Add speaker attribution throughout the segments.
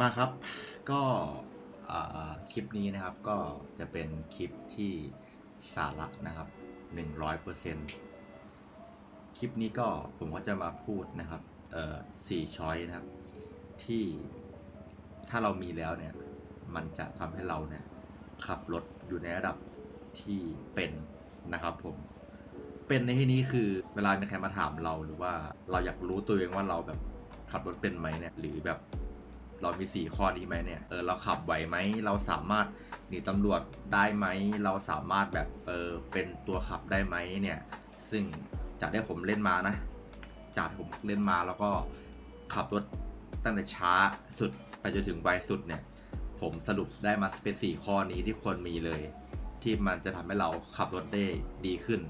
Speaker 1: มาครับก็คลิปนี้นะครับก็จะเป็นคลิปที่สาระนะครับ 100%คลิปนี้ก็ผมก็จะมาพูดนะครับสี่ช้อยนะครับ ที่ถ้าเรามีแล้วเนี่ย มันจะทำให้เราเนี่ย ขับรถอยู่ในระดับที่เป็นนะครับผมเป็นในที่นี้คือเวลามีใครมาถามเราหรือว่าเราอยากรู้ตัวเองว่าเราแบบขับรถเป็นไหมเนี่ยหรือแบบ เรามีสี่ข้อนี้ไหมเนี่ย เออ เราขับไหวไหม เราสามารถหนีตำรวจได้ไหม เราสามารถแบบ เออ เป็นตัวขับได้ไหมเนี่ย ซึ่งจากที่ผมเล่นมานะ จากที่ผมเล่นมาแล้วก็ขับรถตั้งแต่ช้าสุดไปจนถึงไวสุดเนี่ย ผมสรุปได้มาเป็นสี่ข้อนี้ที่ควรมีเลย ที่มันจะทำให้เราขับรถได้ดีขึ้น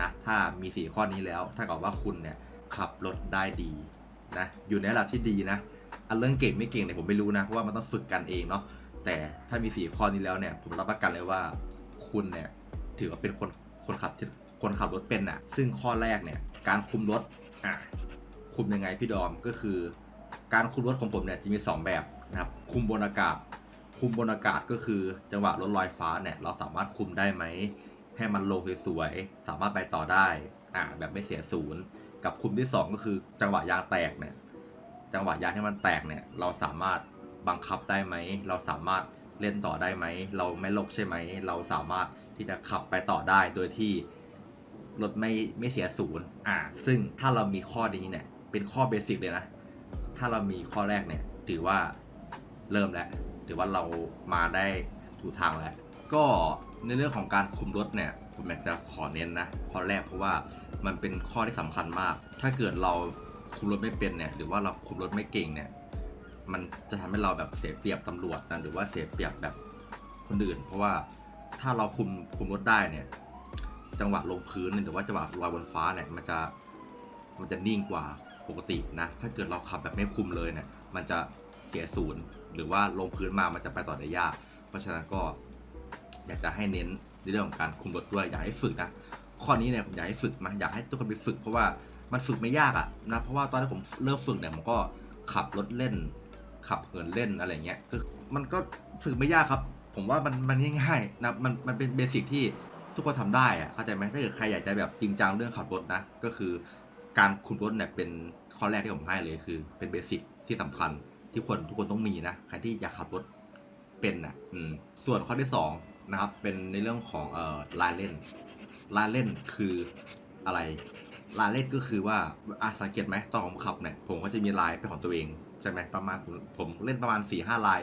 Speaker 1: นะ ถ้ามีสี่ข้อนี้แล้ว ถ้ากับว่าคุณเนี่ยขับรถได้ดีนะ อยู่ในระดับที่ดีนะ อันเรื่องเก่งไม่เก่งเนี่ยผมไม่รู้นะเพราะว่ามันต้องฝึกกันเองเนาะแต่ถ้ามีสี่ข้อนี้แล้วเนี่ย ผมรับประกันเลยว่า คุณเนี่ยถือว่าเป็นคนคนขับคนขับรถเป็นอะซึ่งข้อแรกเนี่ย การคุมรถอะคุมยังไงพี่ดอมก็คือ การคุมรถของผมเนี่ยจะมี 2 แบบนะครับคุมบนอากาศ คุมบนอากาศก็คือจังหวะรถลอยฟ้าเนี่ยเราสามารถคุมได้ไหมให้มันลงสวยๆสามารถไปต่อได้อ่าแบบไม่เสียศูนย์ กับคุมที่ 2 ก็คือจังหวะยางแตกเนี่ย จังหวะยางที่มันแตกเนี่ยเราสามารถบังคับได้ไหม เราสามารถเล่นต่อได้ไหม เราไม่ลกใช่ไหม เราสามารถที่จะขับไปต่อได้โดยที่รถไม่ไม่เสียศูนย์อ่า ซึ่งถ้าเรามีข้อนี้เนี่ย เป็นข้อเบสิกเลยนะ ถ้าเรามีข้อแรกเนี่ย ถือว่าเริ่มแล้ว ถือว่าเรามาได้ถูกทางแล้ว ก็ในเรื่องของการคุมรถเนี่ย ผมอยากจะขอเน้นนะ ข้อแรกเพราะว่ามันเป็นข้อที่สำคัญมาก ถ้าเกิดเรา คุมรถไม่เป็นเนี่ยหรือว่าเราคุมรถไม่เก่งเนี่ยมันจะทำให้เราแบบเสียเปรียบตำรวจนะหรือว่าเสียเปรียบแบบคนอื่น เพราะว่าถ้าเราคุมคุมรถได้เนี่ยจังหวะลงพื้นเนี่ยหรือว่าจังหวะลอยบนฟ้าเนี่ยมันจะมันจะนิ่งกว่าปกตินะถ้าเกิดเราขับแบบไม่คุมเลยเนี่ยมันจะเสียศูนย์หรือว่าลงพื้นมามันจะไปต่อได้ยาก เพราะฉะนั้นก็อยากจะให้เน้นในเรื่องของการคุมรถด้วยอยากให้ฝึกนะข้อนี้เนี่ยผมอยากให้ฝึกมาอยากให้ทุกคนไปฝึกเพราะว่า มันฝึกไม่ยากอะนะเพราะว่าตอนที่ผมเริ่มฝึกเนี่ยผมก็ขับรถเล่น ขับเหินเล่นอะไรเงี้ยคือมันก็ฝึกไม่ยากครับ ผมว่ามันมันง่ายๆนะมันมันเป็นเบสิกที่ทุกคนทำได้อะเข้าใจไหมถ้าเกิดใครอยากจะแบบจริงจังเรื่องขับรถนะ ก็คือการคุมรถเนี่ยเป็นข้อแรกที่ผมให้เลยคือ เป็นเบสิกที่สำคัญที่คนทุกคนต้องมีนะใครที่อยากขับรถเป็นอะอืมส่วนข้อที่สองนะครับเป็นในเรื่องของเอ่อลายเล่นลายเล่นคือ อะไรลายเล่นก็คือว่าอาสังเกตไหมตอนผมขับเนี่ยผมก็จะมีลายเป็นของตัวเองใช่ไหมประมาณผมเล่นประมาณ4ี่ห้าลาย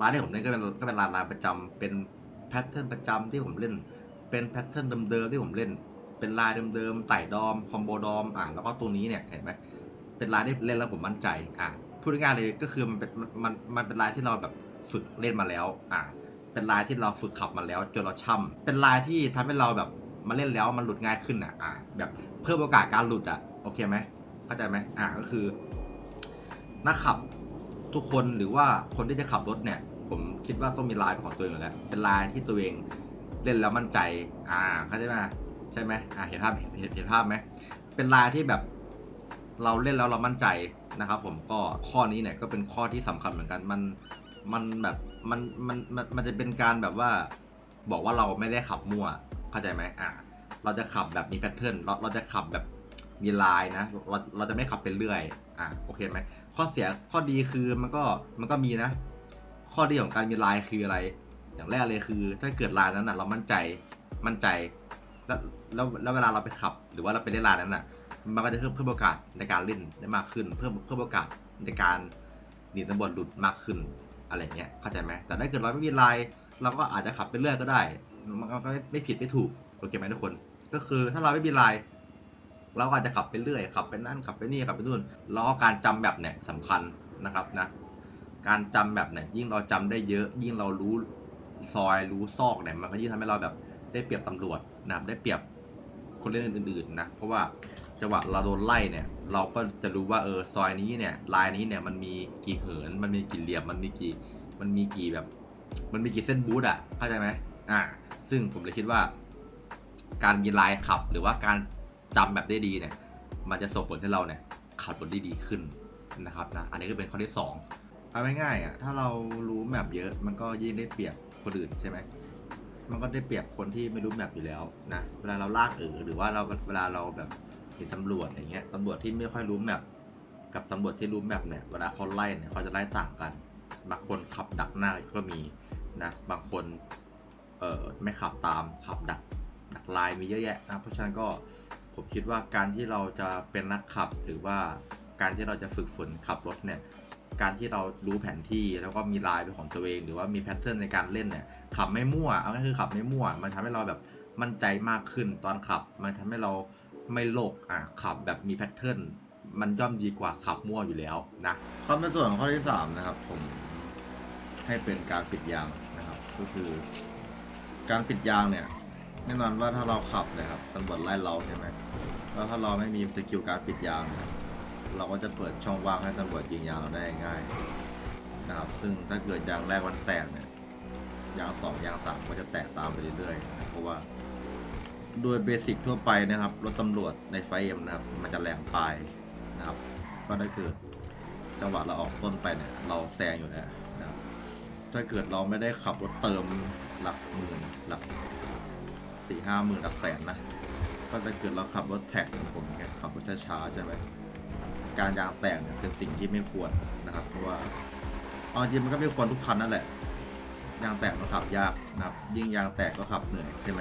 Speaker 1: ลายที่ผมเล่นก็เป็นก็เป็นลายลายประจำเป็นแพทเทิร์นประจำที่ผมเล่น เป็นแพทเทิร์นเดิมๆที่ผมเล่น เป็นลายเดิมๆไต่ดอมคอมโบดอมอ่าแล้วก็ตัวนี้เนี่ยเห็นไหมเป็นลายที่เล่นแล้วผมมั่นใจอ่าพูดง่ายๆเลยก็คือมันเป็นมันมันเป็นลายที่เราแบบฝึกเล่นมาแล้วอ่าเป็นลายที่เราฝึกขับมาแล้วจนเราช่ำเป็นลายที่ทำให้เราแบบ มาเล่นแล้วมันหลุดง่ายขึ้นอะอ่าแบบเพิ่มโอกาสการหลุดอะโอเคไหมเข้าใจไหมอ่าก็คือนักขับทุกคนหรือว่าคนที่จะขับรถเนี่ย ผมคิดว่าต้องมีลายของตัวเองแล้ว เป็นลายที่ตัวเองเล่นแล้วมั่นใจ อ่าเข้าใจไหมใช่ไหมอ่าเห็นภาพเห็นเห็นภาพไหมเป็นลายที่แบบเราเล่นแล้วเรามั่นใจนะครับ ผมก็ข้อนี้เนี่ยก็เป็นข้อที่สำคัญเหมือนกันมันมันแบบมันมันมันมันจะเป็นการแบบว่า บอกว่าเราไม่ได้ขับมั่ว เข้าใจไหมอ่าเราจะขับแบบมีแพทเทิร์นเราเราจะขับแบบมีลายนะเราเราจะไม่ขับเป็นเรื่อยอะโอเคไหมข้อเสียข้อดีคือมันก็มันก็มีนะ ข้อดีของการมีลายคืออะไร อย่างแรกเลยคือ ถ้าเกิดลายนั้นอะ เรามั่นใจมั่นใจ แล้วแล้วแล้วเวลาเราไปขับ หรือว่าเราไปเล่นลายนั้นอะ มันก็จะเพิ่มเพิ่มโอกาสในการเล่นได้มากขึ้น เพิ่มเพิ่มโอกาสในการหนีตำรวจหลุดมากขึ้นอะไรเงี้ยเข้าใจไหมแต่ถ้าเกิดเราไม่มีลายเราก็อาจจะขับไปเรื่อยก็ได้ มันก็ไม่ผิดไม่ถูกโอเคไหมทุกคน ก็คือถ้าเราไม่มีลายเราก็อาจจะขับไปเรื่อยขับไปนั่นขับไปนี่ขับไปนู่นแล้วการจำแบบเนี่ยสำคัญนะครับนะ การจำแบบเนี่ยยิ่งเราจำได้เยอะ ยิ่งเรารู้ซอยรู้ซอกเนี่ยมันก็ยิ่งทำให้เราแบบได้เปรียบตำรวจนะครับได้เปรียบคนเล่นอื่นๆนะเพราะว่าจังหวะเราโดนไล่เนี่ย เราก็จะรู้ว่าเออซอยนี้เนี่ยลายนี้เนี่ยมันมีกี่เหิน มันมีกี่เหลี่ยมมันมีกี่มันมีกี่แบบ มันมีกี่เส้นบูทอะเข้าใจไหมอ่า ซึ่งผมเลยคิดว่า การมีลายขับหรือว่าการจำแบบได้ดีเนี่ย มันจะส่งผลให้เราเนี่ยขับรถได้ดีขึ้นนะครับนะอันนี้ก็เป็นข้อที่2เอาง่ายๆอะถ้าเรารู้แมปเยอะมันก็ยิ่งได้เปรียบคนอื่นใช่ไหมมันก็ได้เปรียบคนที่ไม่รู้แมปอยู่แล้วนะเวลาเราลากเออหรือว่าเราเวลาเราแบบเห็นตำรวจอย่างเงี้ยตำรวจที่ไม่ค่อยรู้แมปกับตำรวจที่รู้แมปเนี่ยเวลาเขาไล่เนี่ยเขาจะไล่ต่างกัน บางคนขับดักหน้าก็มีนะบางคน เออไม่ขับตามขับดักดักลายมีเยอะแยะนะเพราะฉะนั้นก็ผมคิดว่าการที่เราจะเป็นนักขับหรือว่าการที่เราจะฝึกฝนขับรถเนี่ยการที่เรารู้แผนที่แล้วก็มีลายเป็นของตัวเอง หรือว่ามีแพทเทิร์นในการเล่นเนี่ยขับไม่มั่วเอาก็คือขับไม่มั่ว มันทำให้เราแบบมั่นใจมากขึ้นตอนขับ มันทำให้เราไม่โลกอะขับแบบมีแพทเทิร์นมันย่อมดีกว่าขับมั่วอยู่แล้วนะข้อในส่วนของข้อที่สามนะครับผมให้เป็นการปิดยางนะครับ ก็คือ การปิดยางเนี่ยแน่นอนว่าถ้าเราขับเลยครับตำรวจไล่เราใช่ไหมแล้วถ้าเราไม่มีสกิลการปิดยางเนี่ยเราก็จะเปิดช่องว่างให้ตำรวจยิงยางเราได้ง่ายนะครับ ซึ่งถ้าเกิดยางแรกมันแตกเนี่ยยางสองยางสามก็จะแตกตามไปเรื่อยๆนะเพราะว่าโดยเบสิกทั่วไปนะครับรถตำรวจในไฟเอ็มนะครับ มันจะแรงปลายนะครับ ก็ถ้เกิดจังหวะเราออกต้นไปเนี่ยเราแซงอยู่แล้วนะ ถ้าเกิดเราไม่ได้ขับรถเติมหลักหมื่นหลักสี่ห้าหมื่นหลักแสนนะก็ถ้าเกิดเราขับรถแท็กเหมือนผมเนี่ยขับรถช้าๆใช่ไหมการยางแตกเนี่ยเป็นสิ่งที่ไม่ควรนะครับ เพราะว่าเอาจริงมันก็ไม่ควรทุกคันนั่นแหละ ยางแตกมันขับยากนะครับ ยิ่งยางแตกก็ขับเหนื่อยใช่ไหม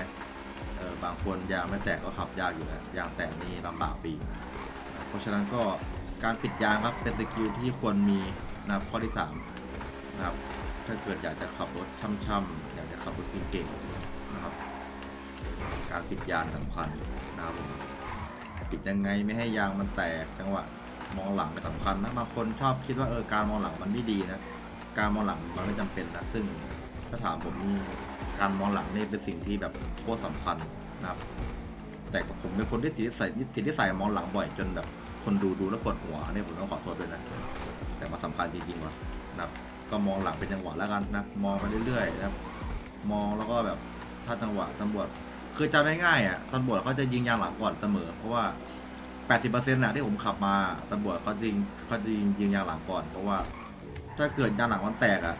Speaker 1: เออบางคนยางไม่แตกก็ขับยากอยู่แล้วยางแตกนี่ลำบากปีเพราะฉะนั้นก็การปิดยางครับเป็นสกิลที่ควรมีนะครับข้อที่สามนะครับ ถ้าเกิดอยากจะขับรถช่ำๆอยากจะขับรถเก่งๆนะครับ การปิดยางสำคัญนะครับผมปิดยังไงไม่ให้ยางมันแตกจังหวะมองหลังเป็นสำคัญนะบางคนชอบคิดว่าเออการมองหลังมันไม่ดีนะการมองหลังมันไม่จำเป็นนะซึ่งถ้าถามผมนี่การมองหลังนี่เป็นสิ่งที่แบบโคตรสำคัญนะครับ แต่ผมเป็นคนที่ติดนิสัยติดนิสัยมองหลังบ่อยจนแบบคนดูดูแล้วปวดหัวเนี่ยผมต้องขอโทษด้วยนะแต่มาสำคัญจริงๆว่ะนะครับ ก็มองหลังเป็นจังหวะแล้วกันนะมองไปเรื่อยๆนะครับมองแล้วก็แบบถ้าจังหวะตำรวจคือจำได้ง่ายอะตำรวจเขาจะยิงยางหลังก่อนเสมอ เพราะว่า 80%น่ะที่ผมขับมาตำรวจเขาจะยิงเขาจะยิงยิงยางหลังก่อน เพราะว่า ถ้าเกิดยางหลังมันแตกอะ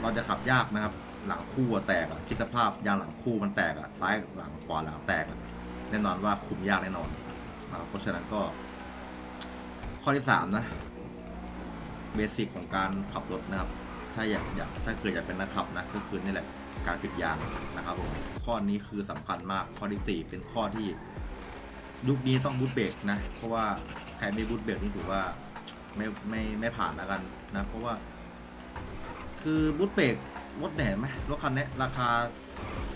Speaker 1: เราจะขับยากนะครับ หลังคู่แตกอะคิดสภาพยางหลังคู่มันแตกอะซ้ายหลังขวาหลังแตกอะแน่นอนว่าคุมยากแน่นอนนะเพราะฉะนั้นก็ ข้อที่สามนะ เบสิกของการขับรถนะครับ ถ้าอยากอยากถ้าเกิดอยากเป็นนักขับนะก็คือนี่แหละการปิดยางนะครับผมข้อนี้คือสำคัญมากข้อที่สี่เป็นข้อที่ยุคนี้ต้องบูทเบรกนะเพราะว่าใครไม่บูทเบรกนี่ถือว่าไม่ไม่ไม่ผ่านแล้วกันนะ เพราะว่า คือบูทเบรกรถเนี่ยเห็นไหมรถคันนี้ราคา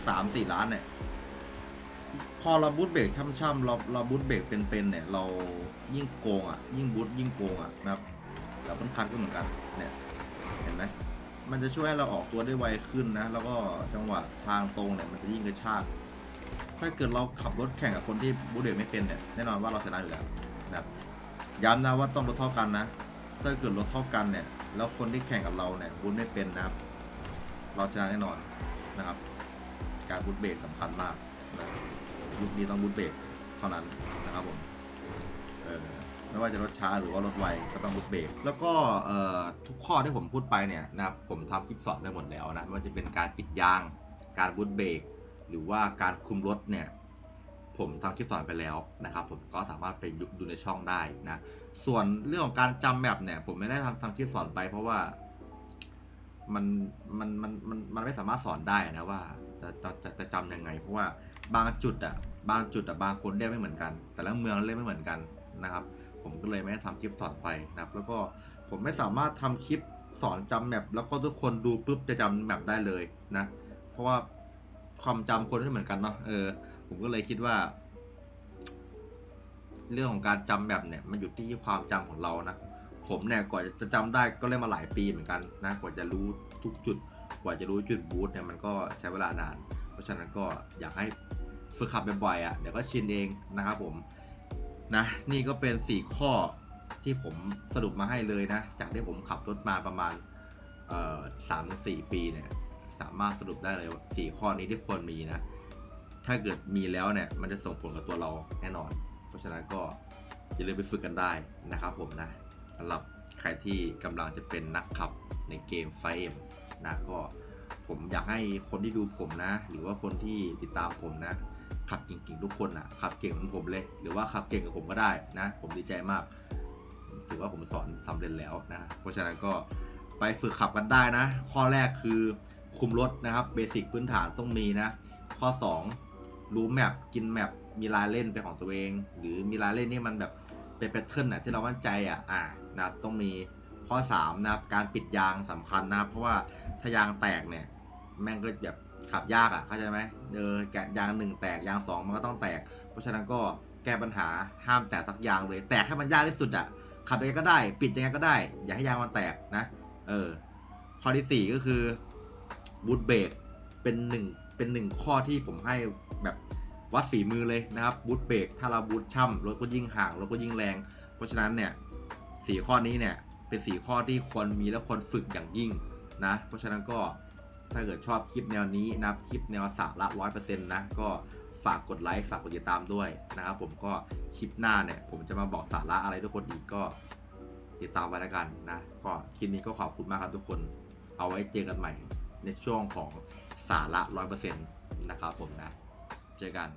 Speaker 1: สามสี่ล้านเนี่ยพอเราบูทเบรกช่ำๆเราเราบูทเบรกเป็นๆเนี่ย เรายิ่งโกงอะ ยิ่งบูทยิ่งโกงอะนะครับ แต่ต้นคันก็เหมือนกันเนี่ยเห็นไหมมันจะช่วยให้เราออกตัวได้ไวขึ้นนะ แล้วก็จังหวะทางตรงเนี่ยมันจะยิ่งกระชากถ้าเกิดเราขับรถแข่งกับคนที่บูเบรกไม่เป็นเนี่ยแน่นอนว่าเราชนะอยู่แล้วนะครับย้ำนะว่าต้องรถเท่ากันนะ ถ้าเกิดรถเท่ากันเนี่ย แล้วคนที่แข่งกับเราเนี่ยบูทไม่เป็นนะครับ เราชนะแน่นอนนะครับ การบูทเบรกสำคัญมากนะยุคนี้ต้องบูทเบรกเท่านั้นนะครับผมเออ ไม่ว่าจะรถช้าหรือว่ารถไวก็ต้องบูทเบรกแล้วก็ทุกข้อที่ผมพูดไปเนี่ยนะครับผมทำคลิปสอนไปหมดแล้วนะไม่ว่าจะเป็นการปิดยาง การบูทเบรกหรือว่าการคุมรถเนี่ยผมทำคลิปสอนไปแล้วนะครับ ผมก็สามารถไปดูในช่องได้นะส่วนเรื่องของการจำแมปเนี่ย ผมไม่ได้ทำทำคลิปสอนไป เพราะว่ามันมันมันมันมันไม่สามารถสอนได้นะว่าจะจะจะจะจำยังไง เพราะว่าบางจุดอะบางจุดอะบางคนเล่นไม่เหมือนกัน แต่ละเมืองเล่นไม่เหมือนกันนะครับ ผมก็เลยไม่ได้ทำคลิปสอนไปนะครับ แล้วก็ผมไม่สามารถทำคลิปสอนจำแมปแล้วก็ทุกคนดูปุ๊บจะจำแมปได้เลยนะ เพราะว่าความจำคนไม่เหมือนกันเนาะเออ ผมก็เลยคิดว่า เรื่องของการจำแบบเนี่ยมันอยู่ที่ความจำของเรานะผมเนี่ยกว่าจะจำได้ก็เล่นมาหลายปีเหมือนกันนะกว่าจะรู้ทุกจุด กว่าจะรู้จุดบูธเนี่ยมันก็ใช้เวลานาน เพราะฉะนั้นก็อยากให้ฝึกขับบ่อยๆอะเดี๋ยวก็ชินเองนะครับผม นะนี่ก็เป็น 4 ข้อที่ผมสรุปมาให้เลยนะ จากที่ผมขับรถมาประมาณสามถึงสี่ปีเนี่ยสามารถสรุปได้เลยสี่ข้อนี้ที่ควรมีนะ ถ้าเกิดมีแล้วเนี่ยมันจะส่งผลกับตัวเราแน่นอน เพราะฉะนั้นก็อย่าลืมไปฝึกกันได้นะครับผมนะสำหรับใครที่กำลังจะเป็นนักขับในเกมไฟเอ็มนะก็ผมอยากให้คนที่ดูผมนะ หรือว่าคนที่ติดตามผมนะ ขับเก่งๆทุกคนอะขับเก่งเหมือนผมเลย หรือว่าขับเก่งกับผมก็ได้นะ ผมดีใจมากถือว่าผมสอนสำเร็จแล้วนะเพราะฉะนั้นก็ไปฝึกขับกันได้นะ ข้อแรกคือคุมรถนะครับเบสิกพื้นฐานต้องมีนะ ข้อ 2 รู้แมปกินแมปมีลายเล่นเป็นของตัวเอง หรือมีลายเล่นนี่มันแบบเป็นแพทเทิร์นอะที่เรามั่นใจอะอ่านะครับต้องมีข้อ 3 นะครับ การปิดยางสำคัญนะครับ เพราะว่าถ้ายางแตกเนี่ย แม่งก็แบบ ขับยากอะเข้าใจไหมเออแกะยางหนึ่งแตกยางสองมันก็ต้องแตก เพราะฉะนั้นก็แก้ปัญหาห้ามแตกสักยางเลย แตกให้มันยากที่สุดอะขับยังไงก็ได้ ปิดยังไงก็ได้ อย่าให้ยางมันแตกนะเออข้อที่สี่ก็คือบูทเบรกเป็นหนึ่งเป็นหนึ่งข้อที่ผมให้แบบวัดฝีมือเลยนะครับบูทเบรกถ้าเราบูทช่ำรถก็ยิ่งห่างรถก็ยิ่งแรง เพราะฉะนั้นเนี่ยสี่ข้อนี้เนี่ยเป็นสี่ข้อที่ควรมีและควรฝึกอย่างยิ่งนะเพราะฉะนั้นก็ ถ้าเกิดชอบคลิปแนวนี้นะคลิปแนวสาระร้อยเปอร์เซ็นต์นะก็ฝากกดไลค์ฝากกดติดตามด้วยนะครับผมก็คลิปหน้าเนี่ย ผมจะมาบอกสาระอะไรทุกคนอีกก็ติดตามไว้แล้วกันนะก็คลิปนี้ก็ขอบคุณมากครับทุกคนเอาไว้เจอกันใหม่ ในช่วงของสาระร้อยเปอร์เซ็นต์นะครับผมนะ เจอกัน